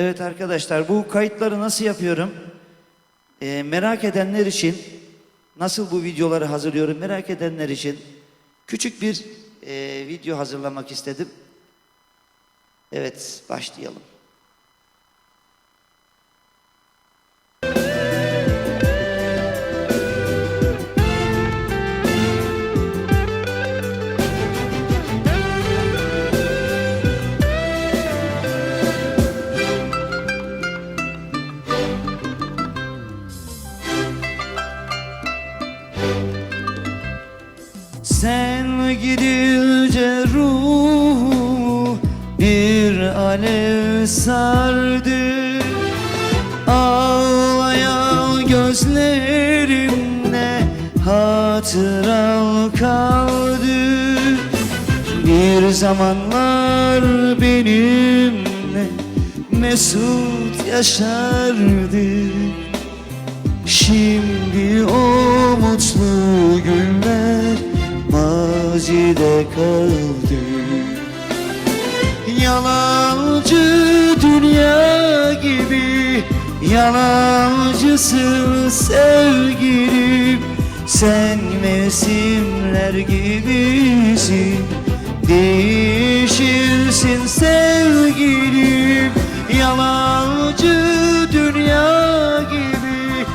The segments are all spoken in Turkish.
Evet arkadaşlar bu kayıtları nasıl yapıyorum? Ee, merak edenler için nasıl bu videoları hazırlıyorum merak edenler için küçük bir e, video hazırlamak istedim. Evet başlayalım. Gidince ruhu bir alev sardı. Ağlayan gözlerimde hatıran kaldı. Bir zamanlar benimle mesut yaşardı. Şimdi o mutlu mazide kaldı. Yalancı dünya gibi Yalancısın sevgilim Sen mevsimler gibisin. Değişirsin sevgilim Yalancı dünya gibi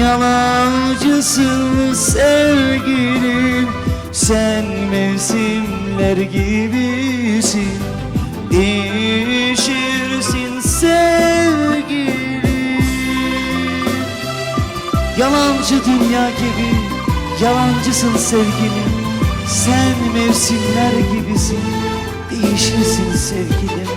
Yalancısın sevgilim Sen mevsimler gibisin Değişirsin sevgilim Yalancı dünya gibi Yalancısın sevgilim Sen mevsimler gibisin Değişirsin sevgilim